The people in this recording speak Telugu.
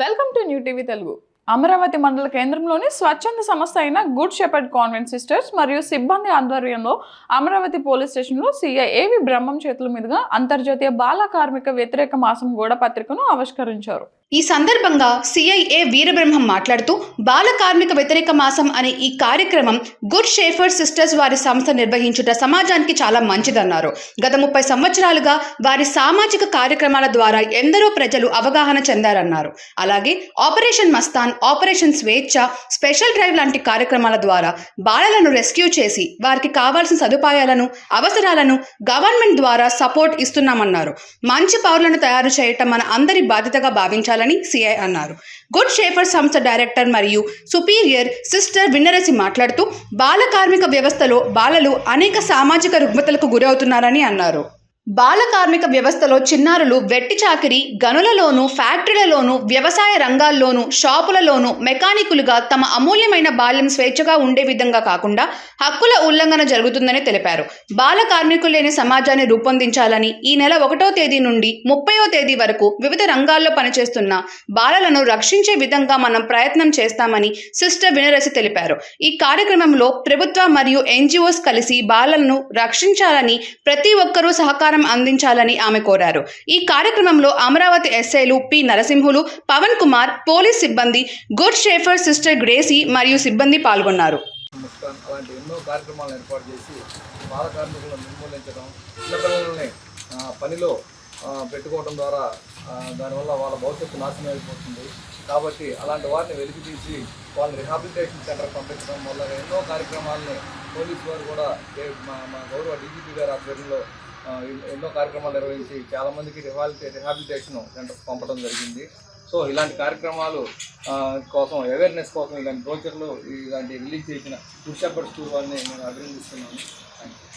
Welcome to new TV Telugu. Amaravati మండల కేంద్రంలోని స్వచ్ఛంద సంస్థ అయిన గుడ్ షెపర్డ్ కాన్వెంట్ సిస్టర్స్ మరియు సిబ్బంది ఆధ్వర్యంలో అమరావతి పోలీస్ స్టేషన్లో సీఐ ఏవి బ్రహ్మం చేతుల మీదుగా అంతర్జాతీయ బాల కార్మిక వ్యతిరేక మాసం గోడ పత్రికను ఆవిష్కరించారు. ఈ సందర్భంగా సిఐఏ వీరబ్రహ్మం మాట్లాడుతూ బాల కార్మిక వ్యతిరేక మాసం అనే ఈ కార్యక్రమం గుడ్ షేఫర్ సిస్టర్స్ వారి సంస్థ నిర్వహించుట సమాజానికి చాలా మంచిదన్నారు. గత ముప్పై సంవత్సరాలుగా వారి సామాజిక కార్యక్రమాల ద్వారా ఎందరో ప్రజలు అవగాహన చెందారన్నారు. అలాగే operation Mastan operation Swechha special drive లాంటి కార్యక్రమాల ద్వారా బాలలను రెస్క్యూ చేసి వారికి కావాల్సిన సదుపాయాలను అవసరాలను గవర్నమెంట్ ద్వారా సపోర్ట్ ఇస్తున్నామన్నారు. మంచి పౌరులను తయారు చేయటం మన అందరి బాధ్యతగా భావించాలని సిఐ అన్నారు. గుడ్ షేఫర్ సంస్థ డైరెక్టర్ మరియు సుపీరియర్ సిస్టర్ విన్నరసి మాట్లాడుతూ బాల కార్మిక వ్యవస్థలో బాలలు అనేక సామాజిక రుగ్మతలకు గురవుతున్నారని అన్నారు. బాల కార్మిక వ్యవస్థలో చిన్నారులు వెట్టి చాకిరి గనులలోనూ ఫ్యాక్టరీలలోనూ వ్యవసాయ రంగాల్లోనూ షాపులలోనూ మెకానికులుగా తమ అమూల్యమైన బాల్యం స్వేచ్ఛగా ఉండే విధంగా కాకుండా హక్కుల ఉల్లంఘన జరుగుతుందని తెలిపారు. బాల కార్మికులు లేని సమాజాన్ని రూపొందించాలని ఈ నెల ఒకటో తేదీ నుండి ముప్పయో తేదీ వరకు వివిధ రంగాల్లో పనిచేస్తున్న బాలలను రక్షించే విధంగా మనం ప్రయత్నం చేస్తామని సిస్టర్ వినరసి తెలిపారు. ఈ కార్యక్రమంలో ప్రభుత్వ మరియు ఎన్జిఓస్ కలిసి బాలలను రక్షించాలని ప్రతి ఒక్కరూ సహకారం అందించాలని ఆమె కోరారు. ఈ కార్యక్రమంలో అమరావతి ఎస్ఐలు పి. నరసింహులు పవన్ కుమార్ పోలీస్ సిబ్బంది గుడ్ షేఫర్ సిస్టర్ గ్రేసీ మరియు సిబ్బంది పాల్గొన్నారు. అలాంటి ఎన్నో కార్యక్రమాలను ఏర్పాటు చేసి బాల కార్మికులను నిర్మూలించడం చిన్నపిల్లల్ని పనిలో పెట్టుకోవడం ద్వారా దానివల్ల వాళ్ళ భవిష్యత్తు నాశనం అయిపోతుంది. కాబట్టి అలాంటి వారిని వెలికి తీసి వాళ్ళని రిహాబిలిటేషన్ సెంటర్ పంపించడం వల్ల ఎన్నో కార్యక్రమాలని పోలీసు వారు కూడా మా గౌరవ డీజీపీ గారి ఆధ్వర్యంలో ఎన్నో కార్యక్రమాలు నిర్వహించి చాలామందికి రిహాబిలిటే రిహాబిలిటేషన్ సెంటర్ పంపడం జరిగింది. సో ఇలాంటి కార్యక్రమాలు కోసం అవేర్నెస్ కోసం ఇలాంటి బ్రోచర్లు ఇలాంటి రిలీజ్ చేసిన పురుషాపర్ స్కూల్ వాళ్ళని నేను అభినందిస్తున్నాను. Thank you